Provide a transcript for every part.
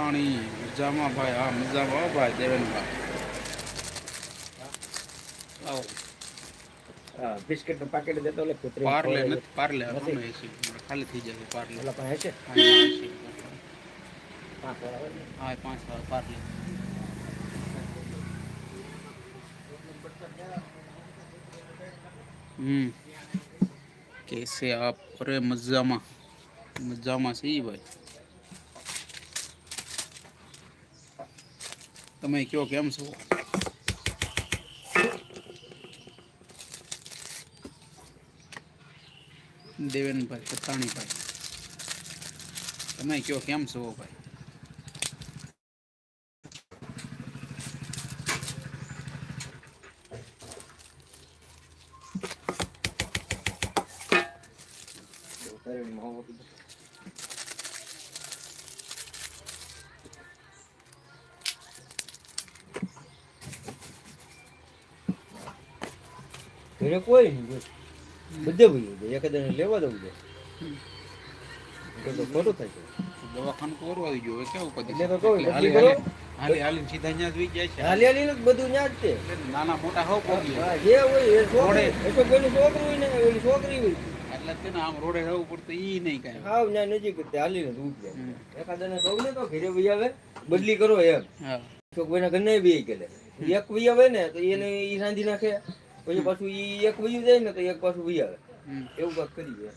પતાણી મજામાં ભાઈ હા મજામાં હો ભાઈ દેવેનભાઈ આવો હા બિસ્કિટનું પાકેટ દેતો લે કૂતરી પાર્લે નથી પાર્લે નથી. અમે એસી ખાલી થઈ જશે પાર્લે ઓલા પાસે હશે અહીંયા એસી. પાંચ વાળા હોય ને. હા પાંચ વાર પાર્લે હમ. કેસે આપ અરે મજામાં. મજામાં સહી ભાઈ. તમે કયો કેમ છો? દેવેનભાઈ પતાણીભાઈ. તમે કયો કેમ છો ભાઈ? Thank હોવું ઘરે કોઈ નહીં બધે ભાઈ જાય. એકાદાને લેવા દઉં તો. ખોટું થાય છે. દવાખાનું કરવું આવી ગયું? કેવું પડી એટલે તો કહું, એટલે નક્કી હાલી હાલી હાલી સીધા અહીંયા જ જાય છે. હાલી હાલીને બધું ન્યા જ છે. નાના મોટા હવ પગી જે હોય એ છોકરી એ તો પેલું છોકરું હોય ને ઓલી છોકરી હોય. એટલે જ આમ રોડે રહેવું પડતું ઈ નહીં કાંઈ. હાવ ન્યા નજીક તે હાલીને જ જાય. એકાદાને કહું ને તો ઘરે વહી આવે બદલી કરો એમ. હા. તો કોઈના ઘર નહીં બી ગયેલે. એક ભાઈ આવે ને તો એને ઈ રાંધી નાખે. પછી પાછું ઈ એક વયું જાય ને તો એક પાછું વહી આવે એવું કરી દે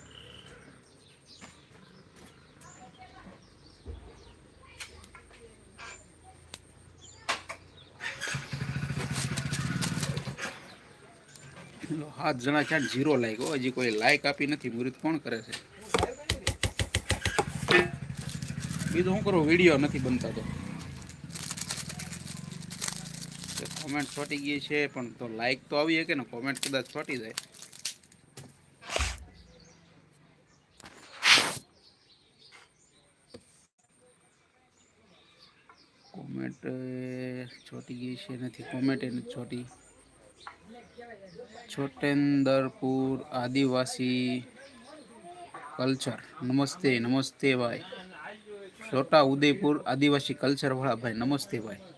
હાથ જણા ક્યાં જીરો લાઈક હજી કોઈ લાઈક આપી નથી મુહૂર્ત કોણ કરે છે? બીજું શું કરું વીડિયો નથી બનતા તો? કોમેન્ટ છોટી ગઈ છે, પણ તો લાઈક તો આવી શકે ને કોમેન્ટ કદાચ છોટી જાય. કોમેન્ટ છોટી ગઈ છે, નથી કોમેન્ટ નથી છોટી છોટેન્દરપુર આદિવાસી કલ્ચર નમસ્તે નમસ્તે ભાઈ. છોટા ઉદયપુર આદિવાસી કલ્ચર વાળા ભાઈ, નમસ્તે ભાઈ.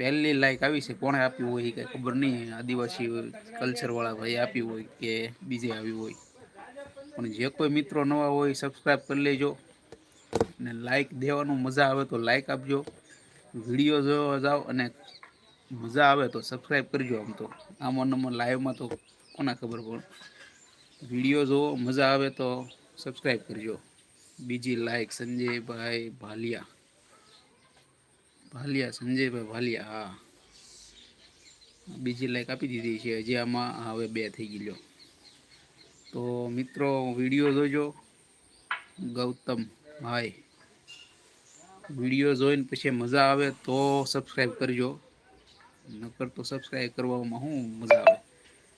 પહેલી લાઈક આવી છે, કોણે આપ્યું હોય કઈ ખબર નહીં. આદિવાસી કલ્ચર વાળા ભાઈ આપ્યું હોય કે બીજે આવ્યું હોય. પણ જે કોઈ મિત્રો નવા હોય સબસ્ક્રાઈબ કરી લેજો અને લાઈક દેવાનું મજા આવે તો લાઈક આપજો. વીડિયો જોવા જાઓ અને મજા આવે તો સબસ્ક્રાઈબ કરજો આમ તો. આમાં નંબર લાઈવમાં તો કોના ખબર પણ. વીડિયો જોવો મજા આવે તો સબસ્ક્રાઈબ કરજો. બીજી લાઈક સંજયભાઈ ભાલિયા. ભાલિયા, સંજયભાઈ ભાલિયા, હા. બીજી લાઈક આપી દીધી છે, હજી આમાં હવે બે થઈ ગયેલો. તો મિત્રો, વીડિયો જોજો. ગૌતમ ભાઈ. વીડિયો જોઈને પછી મજા આવે તો સબસ્ક્રાઈબ કરજો. નકર તો સબસ્ક્રાઈબ કરવામાં શું મજા આવે.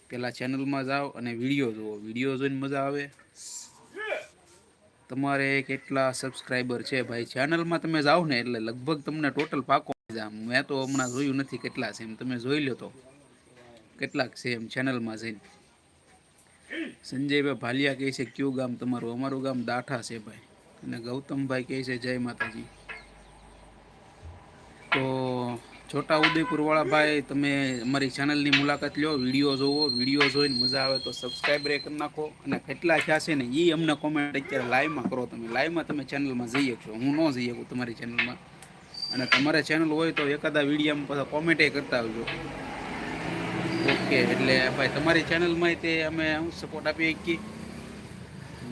પહેલાં ચેનલમાં જાઓ અને વીડિયો જુઓ. વીડિયો જોઈને મજા આવે. તમારે કેટલા સબસ્ક્રાઈબર છે ભાઈ? ચેનલમાં તમે જાઓ ને એટલે લગભગ તમને ટોટલ પાકો. મેં તો હમણાં જોયું નથી કેટલા છે એમ. તમે જોઈ લો તો. કેટલાક છે એમ ચેનલમાં જઈને. સંજયભાઈ ભાલિયા કહે છે, કયું ગામ તમારું? અમારું ગામ દાઠા છે ભાઈ. અને ગૌતમભાઈ કહે છે, જય માતાજી. તો છોટા ઉદયપુર વાળા ભાઈ તમે અમારી ચેનલની મુલાકાત લો, વીડિયો જોવો, વીડિયો જોઈને મજા આવે તો સબસ્ક્રાઈબર કરી નાખો. અને કેટલા થયા છે ને એ અમને કોમેન્ટ અત્યારે લાઈવમાં કરો તમે. લાઈવમાં તમે ચેનલમાં જઈ શકશો. હું ન જઈ શકું તમારી ચેનલમાં અને તમારે ચેનલ હોય તો એકાદા વિડીયામાં પાછા કોમેન્ટે કરતા આવજો. ઓકે એટલે ભાઈ, તમારી ચેનલમાં તે અમે હું સપોર્ટ આપી શકીએ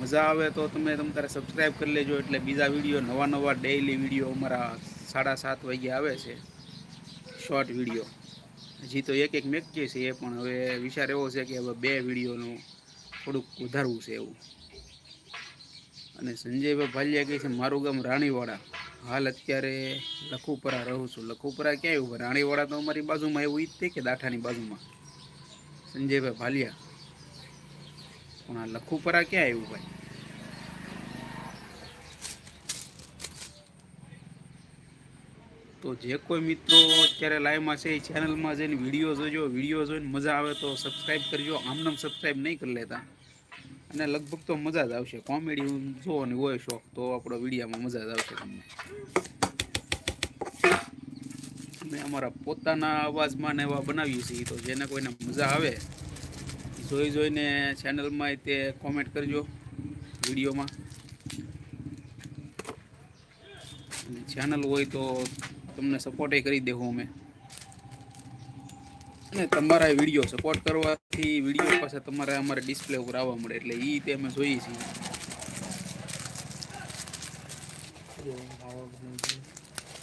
મજા આવે તો તમે તમારે તારે સબસ્ક્રાઈબ કરી લેજો. એટલે બીજા વીડિયો નવા નવા ડેઈલી વીડિયો અમારા સાડા સાત વાગ્યા આવે છે. શોર્ટ વીડિયો હજી તો એક એક મેકીએ છે એ પણ હવે વિચાર એવો છે કે હવે બે વિડીયોનું થોડુંક વધારવું છે એવું. અને સંજયભાઈ ભાલિયા કહે છે, મારું ગામ રાણીવાડા. હાલ અત્યારે લખુપરા રહું છું. લખુપરા ક્યાં આવ્યું? રાણીવાડા તો અમારી બાજુમાં એવું ઈજ થઈ કે દાઠાની બાજુમાં? સંજયભાઈ ભાલિયા. પણ આ લખુપરા ક્યાં આવ્યું ભાઈ તો જે કોઈ મિત્રો અત્યારે લાઈવમાં છે, એ ચેનલમાં જઈને વીડિયો જોજો. વીડિયો જોઈને મજા આવે તો સબસ્ક્રાઈબ કરજો. આમનામ સબસ્ક્રાઈબ નહીં કરી લેતા. અને લગભગ તો મજા જ આવશે. કોમેડી જોવાની હોય શોખ, તો આપણો વિડીયામાં મજા જ આવશે તમને. અમારા પોતાના અવાજમાં ને એવા બનાવીએ છીએ, તો જેને કોઈને મજા આવે, જોઈ જોઈને ચેનલમાં તે કોમેન્ટ કરજો વિડીયોમાં ચેનલ હોય તો તમને સપોર્ટે કરી દેવું અમે. અને તમારા વીડિયો સપોર્ટ કરવાથી વીડિયો પાસે તમારે અમારે ડિસ્પ્લે ઉપર આવવા મળે એટલે એ તે અમે જોઈએ છીએ.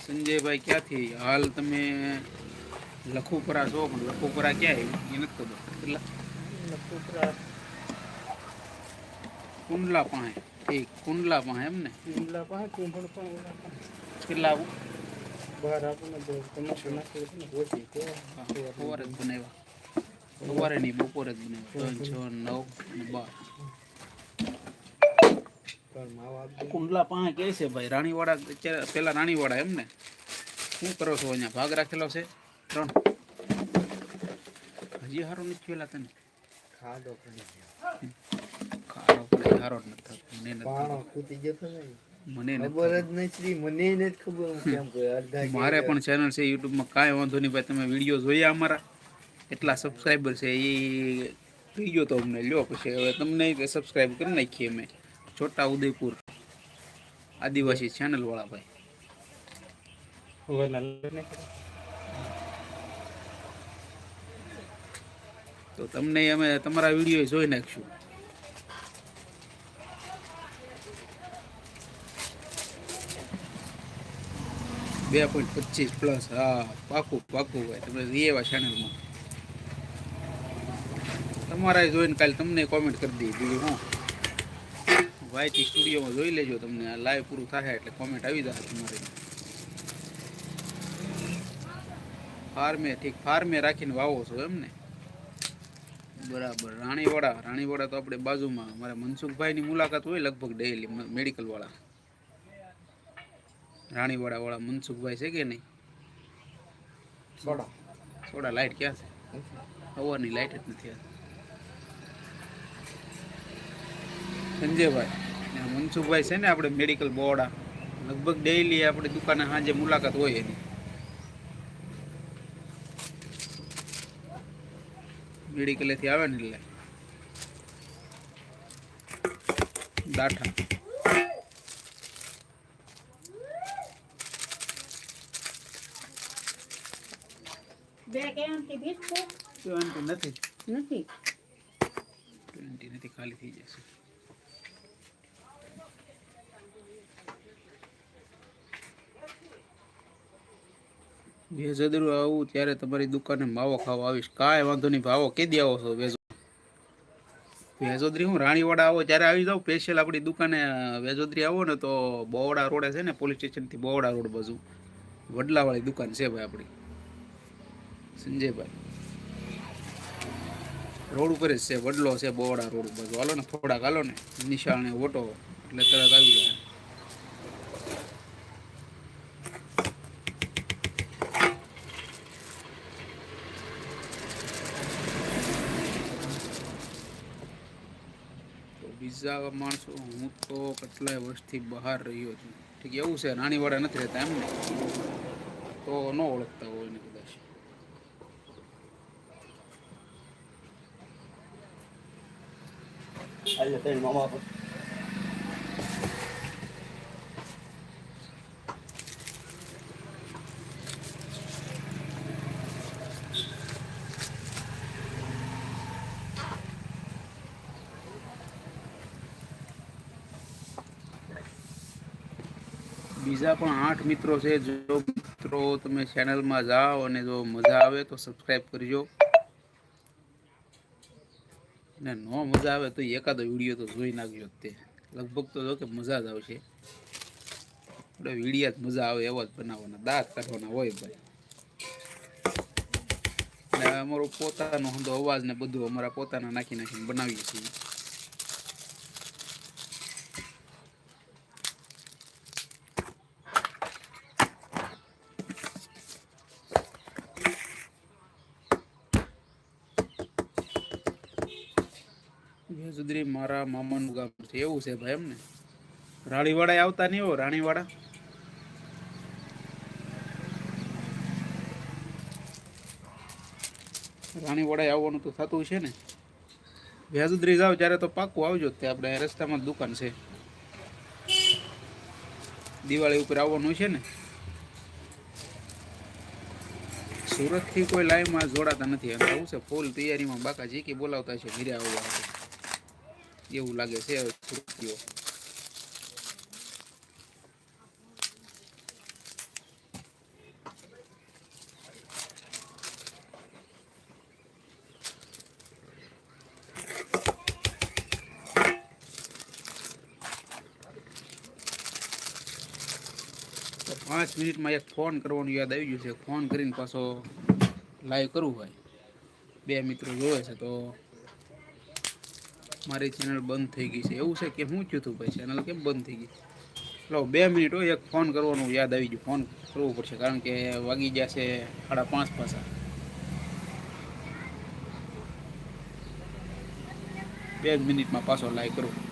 સંજયભાઈ ક્યાંથી? હાલ તમે લખુપરા છો પણ લખુપરા ક્યાં આવ્યું એ નથી ખબર. કેટલા? કુંડલા પાસે ઠીક કુંડલા પાસે એમ ને? કેટલા? આવું સવારે જ બનાવ્યા. સવારે નહીં બપોરે જ બનાવ્યા. ત્રણ છ નવ બાર. કુંડલા પાસે કે છે ભાઈ. રાણીવાડા પેલા રાણીવાડા એમ ને. શું કરો છો અહીંયા? ભાગ રાખેલો છે? ત્રણ. હજી હારો નથી પેલા તને? ખાડો પડે હારો નથી. મને નથી. મને ખબર જ નથી મને નથી ખબર હું કેમ કોઈ અડધા મારે પણ ચેનલ છે યુટ્યુબમાં કાંઈ વાંધો નહીં ભાઈ તમે વીડિયો જોયા અમારા. એટલા સબસ્ક્રાઈબર છે એ થઈ ગયો તો અમને લ્યો પછી. હવે તમને સબસ્ક્રાઈબ કરી નાખીએ અમે. છોટા ઉદયપુર આદિવાસી ચેનલ વાળા ભાઈ. તો તમને અમે તમારા વીડિયો જોઈ નાખશું. બે પોઈન્ટ પચીસ પ્લસ હા, પાકું પાકું ભાઈ તમે એવા ચેનલમાં તમારા જોઈને કાલે તમને કોમેન્ટ કરી દઈએ બીજું હું. વાયથી સ્ટુડિયોમાં જોઈ લેજો તમને. આ લાઈવ પૂરું થાય એટલે કોમેન્ટ આવી જશે તમારે. ફાર્મે ઠીક, ફાર્મે રાખીને વાવો છો એમને બરાબર. રાણીવાડા. રાણીવાડા તો આપણે બાજુમાં. મારા મનસુખભાઈની મુલાકાત હોય લગભગ ડેઈલી મેડિકલ વાળા રાણીવાડા વાળા મનસુખભાઈ છે કે નહીં? સોડા. લાઈટ ક્યાં છે? સવારની લાઈટ જ નથી સંજયભાઈ મનસુખભાઈ છે ને આપણે મેડિકલ બોર્ડા લગભગ ડેઈલી આપણે દુકાને સાંજે મુલાકાત હોય એની. મેડિકલેથી આવે ને એટલે. દાઠા. બે કેમથી બિસ્કુટ ટ્વેન્ટી નથી. નથી. ટ્વેન્ટી નથી ખાલી થઈ જશે. વેજદરું આવું ત્યારે તમારી દુકાને માવો ખાવા આવીશ. કાંઈ વાંધો નહીં ભાવો કેદી આવો છો વેજો. વેજોદરી હું રાણીવાડા આવો ત્યારે આવી જાઉં. સ્પેશિયલ આપણી દુકાને વેજોદરી આવો ને તો બોવડા રોડે છે ને પોલીસ સ્ટેશનથી બોવડા રોડ બાજુ. વડલાવાળી દુકાન છે ભાઈ આપણી. સંજયભાઈ. રોડ ઉપર જ છે, વડલો છે બોવડા રોડ બાજુ હાલો ને, થોડાક હાલો ને નિશાળને ઓટો, એટલે તરત આવી જાય. બીજા માણસો, હું તો કેટલાય વર્ષથી બહાર રહ્યો છું. ઠીક, એવું છે નાનીવાડા નથી રહેતા એમને. તો ન ઓળખતા હોય ને કદાચ એટલે તઈ મામા પર બીજા પણ આઠ મિત્રો છે. જો મિત્રો તમે ચેનલમાં જાઓ અને જો મજા આવે તો સબસ્ક્રાઈબ કરજો. ને ન મજા આવે તો એકાદો વીડિયો તો જોઈ નાખજો તે. લગભગ તો જો કે મજા જ આવશે. આપણે વિડીયા જ મજા આવે એવા જ બનાવવાના, દાંત કાઢવાના હોય ભાઈ. એટલે અમારો પોતાનો હંધો અવાજ ને બધું અમારા પોતાના નાખી નાખીને બનાવીએ છીએ. વેજુદરી મારા મામાનું ગામ છે. એવું છે ભાઈ એમને. રાણીવાડા આવતા નહીં હો, રાણીવાડા. રાણીવાડા આવવાનું તો થતું છે ને. વ્યાજુદ્રી જાવ જ્યારે તો પાકું આવજો તે. આપણે રસ્તામાં દુકાન છે. દિવાળી ઉપર આવવાનું છે ને. સુરતથી કોઈ લાઈવમાં જોડાતા નથી. આવું છે. ફૂલ તૈયારીમાં બાકા જીકી બોલાવતા છે, ઘરે આવવા. એવું લાગે છે પાંચ મિનિટમાં એક ફોન કરવાનું યાદ આવી ગયું છે. ફોન કરીને પાછો લાઈવ કરવું હોય. બે મિત્રો જોવે છે, તો મારી ચેનલ બંધ થઈ ગઈ છે. એવું છે કે હું થયું ભાઈ? ચેનલ કેમ બંધ થઈ ગઈ? લો, બે મિનિટ હોય, એક ફોન કરવાનું યાદ આવી ગયું. ફોન કરવો પડશે, કારણ કે વાગી ગયા છે સાડા પાંચ પાછા. બે મિનિટમાં પાછો લાઈક કરું.